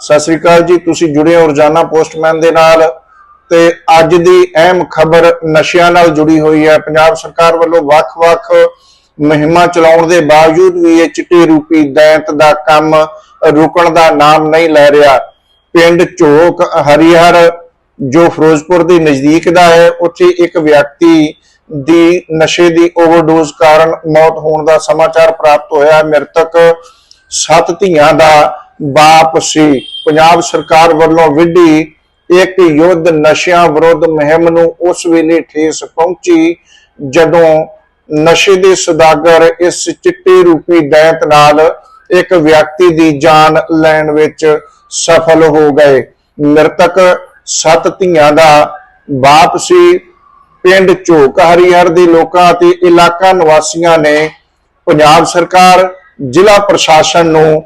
ਸਤਿ ਸ੍ਰੀ ਅਕਾਲ ਜੀ, ਤੁਸੀਂ ਜੁੜੇ ਹੋ ਰੋਜ਼ਾਨਾ ਪੋਸਟਮੈਨ ਦੇ ਨਾਲ ਤੇ ਅੱਜ ਦੀ ਅਹਿਮ ਖਬਰ ਨਸ਼ਿਆਂ ਨਾਲ ਜੁੜੀ ਹੋਈ ਹੈ। ਪੰਜਾਬ ਸਰਕਾਰ ਵੱਲੋਂ ਵੱਖ-ਵੱਖ ਮੁਹਿੰਮਾਂ ਚਲਾਉਣ ਦੇ ਬਾਵਜੂਦ ਵੀ ਇਹ ਚਿੱਟੇ ਰੂਪੀ ਦੈਂਤ ਦਾ ਕੰਮ ਰੁਕਣ ਦਾ ਨਾਮ ਨਹੀਂ ਲੈ ਰਿਹਾ। ਪਿੰਡ ਝੋਕ, ਹਰੀਹਰ, ਜੋ ਫਿਰੋਜ਼ਪੁਰ ਦੇ ਨਜ਼ਦੀਕ ਦਾ ਹੈ, ਉੱਥੇ ਇੱਕ ਵਿਅਕਤੀ ਦੀ ਨਸ਼ੇ ਦੀ ਓਵਰਡੋਜ਼ ਕਾਰਨ ਮੌਤ ਹੋਣ ਦਾ ਸਮਾਚਾਰ ਪ੍ਰਾਪਤ ਹੋਇਆ। ਮ੍ਰਿਤਕ ਸੱਤ ਧੀਆਂ ਦਾ ਬਾਪ ਸੀ। ਪੰਜਾਬ ਸਰਕਾਰ ਵੱਲੋਂ ਵਿੱਢੀ ਇੱਕ ਯੁੱਧ ਨਸ਼ਿਆਂ ਵਿਰੁੱਧ ਮੁਹਿੰਮ ਨੂੰ ਉਸ ਵੇਲੇ ਠੇਸ ਪਹੁੰਚੀ ਜਦੋਂ ਨਸ਼ੇ ਦੇ ਸੁਦਾਗਰ ਇਸ ਚਿੱਟੇ ਰੂਪੀ ਦੈਂਤ ਨਾਲ ਇੱਕ ਵਿਅਕਤੀ ਦੀ ਜਾਨ ਲੈਣ ਵਿੱਚ ਸਫਲ ਹੋ ਗਏ। ਮ੍ਰਿਤਕ ਸੱਤ ਧੀਆਂ ਦਾ ਬਾਪ ਸੀ। ਪਿੰਡ ਝੋਕ ਹਰੀਹਰ ਦੇ ਲੋਕਾਂ ਅਤੇ ਇਲਾਕਾ ਨਿਵਾਸੀਆਂ ਨੇ ਪੰਜਾਬ ਸਰਕਾਰ, ਜ਼ਿਲ੍ਹਾ ਪ੍ਰਸ਼ਾਸਨ ਨੂੰ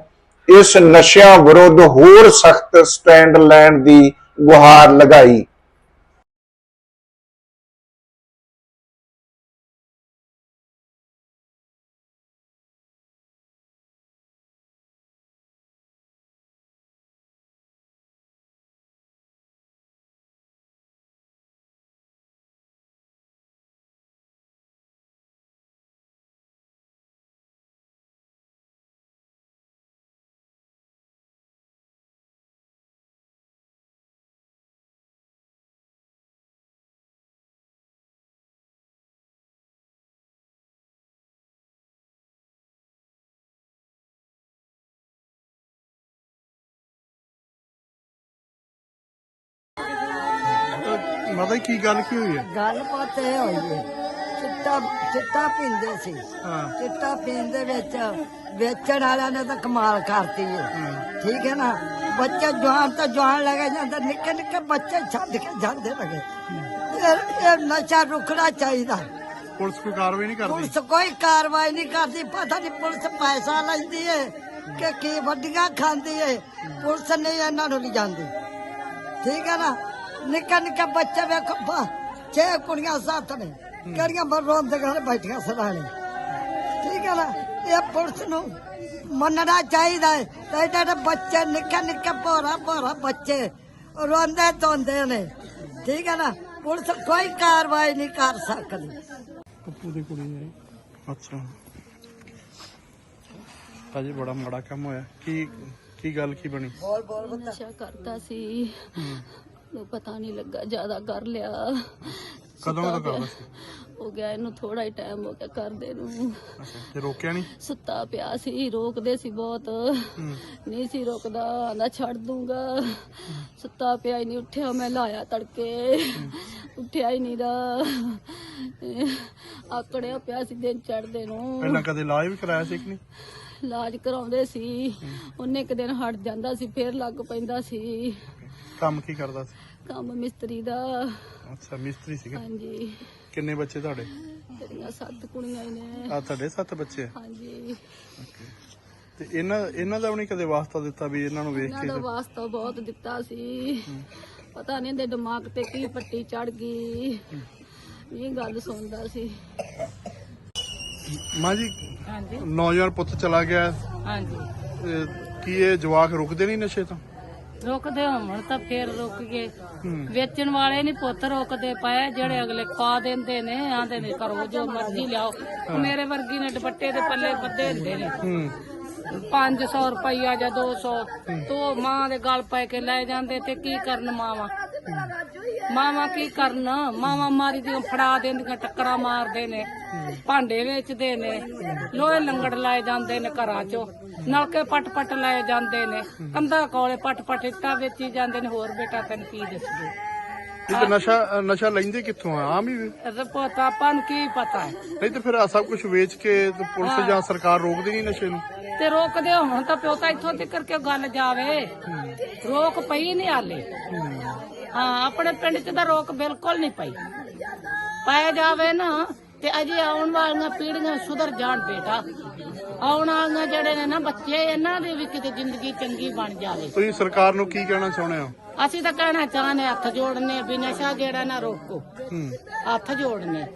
ਇਸ ਨਸ਼ਿਆਂ ਵਿਰੁੱਧ ਹੋਰ ਸਖਤ ਸਟੈਂਡ ਲੈਣ ਦੀ ਗੁਹਾਰ ਲਗਾਈ। ਮਤਲਬ ਕੀ ਗੱਲ ਕੀ ਹੋਈ ਹੈ? ਗੱਲ ਬਾਤ ਇਹ ਹੋਈ ਹੈ ਚਿੱਟਾ ਚਿੱਟਾ ਪੀਂਦੇ ਸੀ। ਹਾਂ। ਚਿੱਟਾ ਪੀਣ ਦੇ ਵਿੱਚ ਵੇਚਣ ਵਾਲਿਆਂ ਨੇ ਤਾਂ ਕਮਾਲ ਕਰਤੀ ਹੈ। ਠੀਕ ਹੈ ਨਾ? ਬੱਚੇ ਜਵਾਨ ਤਾਂ ਜਵਾਨ ਲੱਗੇ ਜਾਂਦੇ ਨਿੱਕੇ ਨਿੱਕੇ ਬੱਚੇ ਛੱਡ ਕੇ ਜਾਂਦੇ ਲਗੇ ਇਹ ਇਹ ਨਸ਼ਾ ਰੁਕਣਾ ਚਾਹੀਦਾ। ਪੁਲਿਸ ਕੋਈ ਕਾਰਵਾਈ ਨਹੀਂ ਕਰਦੀ? ਪੁਲਿਸ ਕੋਈ ਕਾਰਵਾਈ ਨਹੀਂ ਕਰਦੀ ਪਤਾ ਨਹੀਂ ਪੁਲਿਸ ਪੈਸਾ ਲੈਂਦੀ ਹੈ ਕਿ ਕੀ ਵੱਡੀਆਂ ਖਾਂਦੀ ਹੈ। ਪੁਲਿਸ ਨਹੀਂ ਇਹਨਾਂ ਨੂੰ ਲਿਜਾਂਦੀ। ਠੀਕ ਹੈ ਨਾ? ਨਿੱਕਾ ਨਿੱਕਾ ਬੱਚੇ ਵੇਖੋ ਬਾ ਛੇ ਕੁੜੀਆਂ ਸੱਤ ਨੇ। ਕਿਹੜੀਆਂ ਬਰੋਂ ਦੇ ਘਰ ਬੈਠੀਆਂ ਸਰਾਣੇ ਠੀਕ ਹੈ ਨਾ? ਇਹ ਪੁਲਿਸ ਨੂੰ ਮੰਨਣਾ ਚਾਹੀਦਾ ਹੈ। ਤੇ ਜਿਹੜੇ ਬੱਚੇ ਨਿੱਕੇ ਨਿੱਕੇ ਭੋਰਾ ਭੋਰਾ ਬੱਚੇ ਰੋਂਦੇ ਧੋਂਦੇ ਨੇ। ਠੀਕ ਹੈ ਨਾ? ਪੁਲਿਸ ਕੋਈ ਕਾਰਵਾਈ ਨਹੀਂ ਕਰ ਸਕਦੀ। ਪੱਪੂ ਦੀ ਕੁੜੀ ਹੈ ਅੱਛਾ। ਅਜੇ ਬੜਾ ਮਾੜਾ ਕੰਮ ਹੋਇਆ। ਕੀ ਕੀ ਗੱਲ ਕੀ ਬਣੀ? ਬੋਲ ਬੋਲ ਨਸ਼ਾ ਕਰਦਾ ਸੀ। ਨੂੰ ਪਤਾ ਨਹੀਂ ਲੱਗਾ ਜ਼ਿਆਦਾ ਕਰ ਲਿਆ। ਕਦੋਂ ਕਦੋਂ ਕਰਦਾ। ਸੀ ਹੋ ਗਿਆ ਇਹਨੂੰ ਥੋੜਾ ਹੀ ਟਾਈਮ ਹੋ ਗਿਆ ਕਰਦੇ ਨੂੰ। ਅੱਛਾ ਤੇ ਰੋਕਿਆ ਨਹੀਂ? ਸੁੱਤਾ ਪਿਆ ਸੀ ਰੋਕਦੇ ਸੀ ਬਹੁਤ। ਨਹੀਂ ਸੀ ਰੋਕਦਾ ਆਂਦਾ ਛੱਡ ਦੂੰਗਾ। ਸੁੱਤਾ ਪਿਆ ਹੀ ਨਹੀਂ ਉੱਠਿਆ ਮੈਂ ਲਾਇਆ ਤੜਕੇ। ਉੱਠਿਆ ਹੀ ਨਹੀਂ ਦਾ ਆਕੜਿਆ ਪਿਆ ਸੀ ਦਿਨ ਚੜਦੇ ਨੂੰ। ਪਹਿਲਾਂ ਕਦੇ ਇਲਾਜ ਵੀ ਕਰਾਇਆ ਸੀ ਕਿ ਨਹੀਂ? ਇਲਾਜ ਕਰਾਉਂਦੇ ਸੀ। ਉਹਨੇ ਇੱਕ ਦਿਨ ਹਟ ਜਾਂਦਾ ਸੀ ਫੇਰ ਲੱਗ ਪੈਂਦਾ ਸੀ। ਕੰਮ ਕੀ ਕਰਦਾ ਸੀ? ਕੰਮ ਮਿਸਤਰੀ ਦਾ। ਅੱਛਾ ਮਿਸਤਰੀ ਸੀਗਾ? ਹਾਂਜੀ। ਕਿੰਨੇ ਬੱਚੇ ਤੁਹਾਡੇ? ਤੇਰੀਆਂ ਸੱਤ ਕੁੜੀਆਂ ਹੀ ਨੇ। ਆ ਤੁਹਾਡੇ ਸੱਤ ਬੱਚੇ? ਆ ਹਾਂਜੀ ਤੇ ਇਹਨਾਂ ਇਹਨਾਂ ਦਾ ਵੀ ਨਹੀਂ ਕਦੇ ਵਾਸਤਾ ਦਿੱਤਾ ਵੀ ਇਹਨਾਂ ਨੂੰ ਵੇਖ ਇਹਨਾਂ ਕੇ ਦਾ ਵਾਸਤਾ ਬਹੁਤ ਦਿੱਤਾ ਸੀ। ਪਤਾ ਨਹੀਂ ਇਹਦੇ ਦਿਮਾਗ ਤੇ ਕੀ ਪੱਟੀ ਚੜ ਗਈ। ਇਹ ਗੱਲ ਸੁਣਦਾ ਸੀ। ਮਾਂ ਜੀ ਹਾਂਜੀ। ਨੌਜਵਾਨ ਪੁੱਤ ਚਲਾ ਗਿਆ। ਹਾਂਜੀ। ਕੀ ਇਹ ਜਵਾਕ ਰੁਕਦੇ ਨਹੀਂ ਨਸ਼ੇ ਤੋਂ? ਰੁਕਦੇ ਹੋਣ ਤਾਂ ਫੇਰ ਰੁਕ ਗਏ। ਵੇਚਣ ਵਾਲੇ ਨਹੀਂ ਪੁੱਤ ਰੁਕਦੇ ਪਏ ਜਿਹੜੇ ਅਗਲੇ ਪਾ ਦਿੰਦੇ ਨੇ ਆਂਦੇ ਨੇ ਕਰੋ ਜੋ ਮਰਜ਼ੀ ਲਿਆਓ। ਮੇਰੇ ਵਰਗੀ ਨੇ ਦੁਪੱਟੇ ਦੇ ਪੱਲੇ ਬੱਦੇ ਹੁੰਦੇ ਨੇ। ਹੂੰ। 500 ਰੁਪਈਆ ਜਾਂ 200 ਤੋ ਮਾਂ ਦੇ ਗਲ ਪੈ ਕੇ ਲੈ ਜਾਂਦੇ ਤੇ ਕੀ ਕਰਨ ਮਾਵਾ? ਮਾਵਾ ਕੀ ਕਰਨ? ਮਾਵਾ ਮਾਰੀ ਦੀਆਂ ਫੜਾ ਦਿੰਦੀਆਂ ਟੱਕਰਾਂ ਮਾਰਦੇ ਨੇ ਭਾਂਡੇ ਵੇਚਦੇ ਨੇ ਲੋਹੇ ਲੰਗੜ ਲਾਏ ਜਾਂਦੇ ਨੇ ਘਰਾਂ 'ਚੋਂ ਨਲਕੇ ਪਟ ਪਟ ਲਾਏ ਜਾਂਦੇ ਨੇ ਕੰਧਾਂ ਕੋਲੇ ਪਟ ਪਟ ਇੱਟਾਂ ਵੇਚੀ ਜਾਂਦੇ ਨੇ ਹੋਰ ਬੇਟਾ ਤੈਨੂੰ ਕੀ ਦੱਸਦੇ ਇਹ ਤਾਂ ਨਸ਼ਾ ਨਸ਼ਾ ਲੈਂਦੇ ਕਿੱਥੋਂ ਆ? ਆਮ ਹੀ ਰਿਪੋਰਟ ਆਪਾਂ ਨੂੰ ਕੀ ਪਤਾ? ਹੈ ਨਹੀਂ ਤੇ ਫਿਰ ਆਹ ਸਭ ਕੁਝ ਵੇਚ ਕੇ ਤੇ ਪੁਲਿਸ ਜਾਂ ਸਰਕਾਰ ਰੋਕਦੀ ਨਹੀਂ ਨਸ਼ੇ ਨੂੰ? ਤੇ ਰੋਕਦੇ ਹੁਣ ਤਾਂ ਪਿਓ ਤਾਂ ਇੱਥੋਂ ਤੱਕ ਕਿ ਗੱਲ ਜਾਵੇ। ਰੋਕ ਪਈ ਨਹੀਂ ਹਾਲੇ। ਹਾਂ ਆਪਣੇ ਪਿੰਡ 'ਚ ਤਾਂ ਰੋਕ ਬਿਲਕੁਲ ਨਹੀਂ ਪਈ। ਪਾਇਆ ਜਾਵੇ ਨਾ ਤੇ ਅਜੇ ਆਉਣ ਵਾਲੀਆਂ ਪੀੜ੍ਹੀਆਂ ਸੁਧਰ ਜਾਣ ਬੇਟਾ। ਆਉਣ ਵਾਲੀਆਂ ਜਿਹੜੇ ਨੇ ਨਾ ਬੱਚੇ ਇਹਨਾਂ ਦੀ ਵੀ ਕਿਤੇ ਜ਼ਿੰਦਗੀ ਚੰਗੀ ਬਣ ਜਾਵੇ। ਤੁਸੀਂ ਸਰਕਾਰ ਨੂੰ ਕੀ ਕਹਿਣਾ ਚਾਹੁੰਦੇ ਹੋ? ਅਸੀਂ ਤਾਂ ਕਹਿਣਾ ਚਾਹੁੰਦੇ ਹੱਥ ਜੋੜਨੇ ਵੀ ਨਸ਼ਾ ਜਿਹੜਾ ਨਾ ਰੋਕੋ। ਹੂੰ। ਹੱਥ ਜੋੜਨੇ।